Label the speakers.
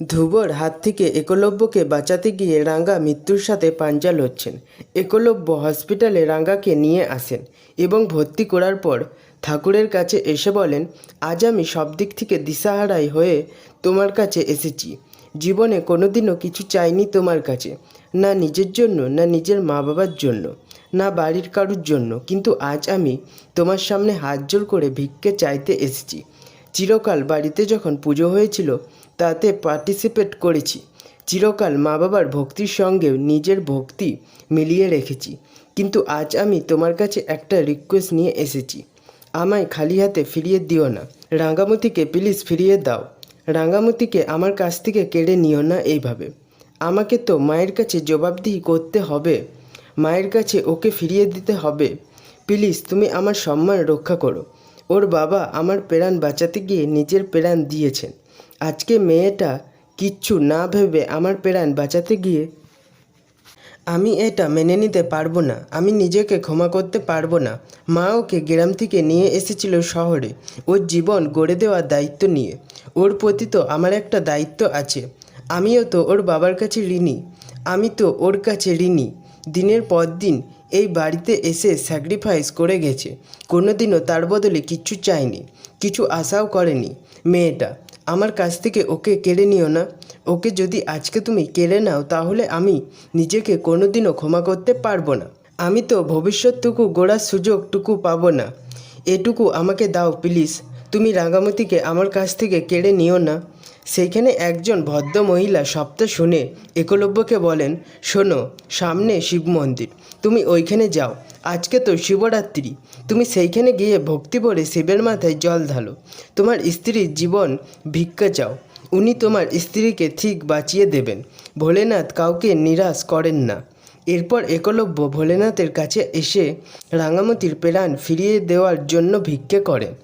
Speaker 1: ধ্রুবর হাত থেকে একলব্যকে বাঁচাতে গিয়ে রাঙ্গা মৃত্যুর সাথে পাঞ্জা লড়ছেন। একলব্য হসপিটালে রাঙ্গাকে নিয়ে আসেন এবং ভর্তি করার পর ঠাকুরের কাছে এসে বলেন, আজ আমি সব দিক থেকে দিশাহারাই হয়ে তোমার কাছে এসেছি। জীবনে কোনোদিনও কিছু চাইনি তোমার কাছে, না নিজের জন্য, না নিজের মা বাবার জন্য, না বাড়ির কারুর জন্য। কিন্তু আজ আমি তোমার সামনে হাত জোর করে ভিক্ষে চাইতে এসেছি। চিরকাল বাড়িতে যখন পুজো হয়েছিল, তাতে পার্টিসিপেট করেছি। চিরকাল মা বাবার ভক্তির সঙ্গে নিজের ভক্তি মিলিয়ে রেখেছি। কিন্তু আজ আমি তোমার কাছে একটা রিকোয়েস্ট নিয়ে এসেছি। আমায় খালি হাতে ফিরিয়ে দিও না। রাঙ্গামতিকে প্লিজ ফিরিয়ে দাও। রাঙ্গামতিকে আমার কাছ থেকে কেড়ে নিও না এইভাবে। আমাকে তো মায়ের কাছে জবাবদিহি করতে হবে। মায়ের কাছে ওকে ফিরিয়ে দিতে হবে। প্লিজ তুমি আমার সম্মান রক্ষা করো। ওর বাবা আমার প্রাণ বাঁচাতে গিয়ে নিজের প্রাণ দিয়েছেন। আজকে মেয়েটা কিচ্ছু না ভেবে আমার প্রাণ বাঁচাতে গিয়ে আমি এটা মেনে নিতে পারব না। আমি নিজেকে ক্ষমা করতে পারব না। মা ওকে গ্রাম থেকে নিয়ে এসেছিল শহরে। ওর জীবন গড়ে দেওয়ার দায়িত্ব নিয়ে। ওর প্রতি তো আমার একটা দায়িত্ব আছে। আমিও তো ওর বাবার কাছে ঋণী। আমি তো ওর কাছে ঋণী। দিনের পর দিন এই বাড়িতে এসে স্যাক্রিফাইস করে গেছে। কোনোদিনও তার বদলে কিচ্ছু চায়নি, কিছু আশাও করেনি। মেয়েটা, আমার কাছ থেকে ওকে কেড়ে নিও না। ওকে যদি আজকে তুমি কেড়ে নাও, তাহলে আমি নিজেকে কোনোদিনও ক্ষমা করতে পারব না। আমি তো ভবিষ্যৎটুকু গড়ার সুযোগটুকু পাবো না। এটুকু আমাকে দাও, প্লিজ। তুমি রাঙামতিকে আমার কাছ থেকে কেড়ে নিও না। সেইখানে একজন ভদ্র মহিলা সবটা শুনে একলব্যকে বলেন, শোনো, সামনে শিব মন্দির। তুমি ওইখানে যাও। আজকে তো শিবরাত্রি। তুমি সেইখানে গিয়ে ভক্তি ভরে শিবের মাথায় জল ঢালো। তোমার স্ত্রীর জীবন ভিক্ষা চাও। উনি তোমার স্ত্রীকে ঠিক বাঁচিয়ে দেবেন। ভোলেনাথ কাউকে নিরাশ করেন না। এরপর একলব্য ভোলেনাথের কাছে এসে রাঙামতির প্রাণ ফিরিয়ে দেওয়ার জন্য ভিক্ষে করেন।